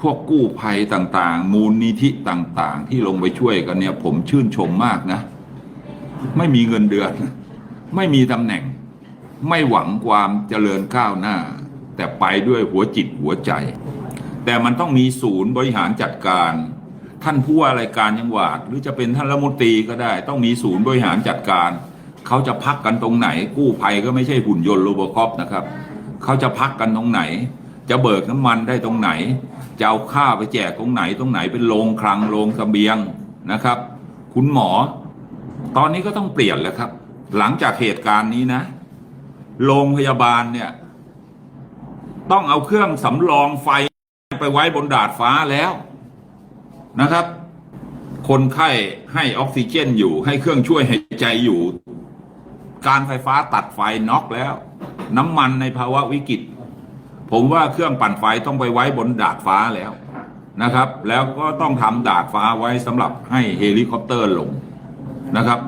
พวกกู้ภัยต่างๆ มูลนิธิต่างๆ ที่ลงไปช่วยกันเนี่ย ผมชื่นชมมากนะ ไม่มีเงินเดือน ไม่มีตำแหน่ง ไม่หวังความเจริญก้าวหน้า แต่ไปด้วยหัวจิตหัวใจ แต่มันต้องมีศูนย์บริหารจัดการ ท่านผู้ว่าราชการจังหวัด หรือจะเป็นท่านรัฐมนตรีก็ได้ ต้องมีศูนย์บริหารจัดการ เขาจะพักกันตรงไหน กู้ภัยก็ไม่ใช่หุ่นยนต์โรบอคอปนะครับ เขาจะพักกันตรงไหน จะเบิกน้ำมันได้ตรงไหน จะเอาข้าวไปแจกตรงไหนตรงไหนเป็นโรงคลังโรงเสบียงนะครับ คุณหมอ ตอนนี้ก็ต้องเปลี่ยนแล้วครับ หลังจากเหตุการณ์นี้นะ โรงพยาบาลเนี่ย ต้องเอาเครื่องสำรองไฟไปไว้บนดาดฟ้าแล้วนะครับ คนไข้ให้ออกซิเจนอยู่ ให้เครื่องช่วยหายใจอยู่ การไฟฟ้าตัดไฟน็อกแล้ว น้ำมันในภาวะวิกฤต ผมว่าเครื่องปั่นไฟต้องไปไว้บนดาดฟ้าแล้วนะครับ แล้วก็ต้องทำดาดฟ้าไว้สำหรับให้เฮลิคอปเตอร์ลงนะครับ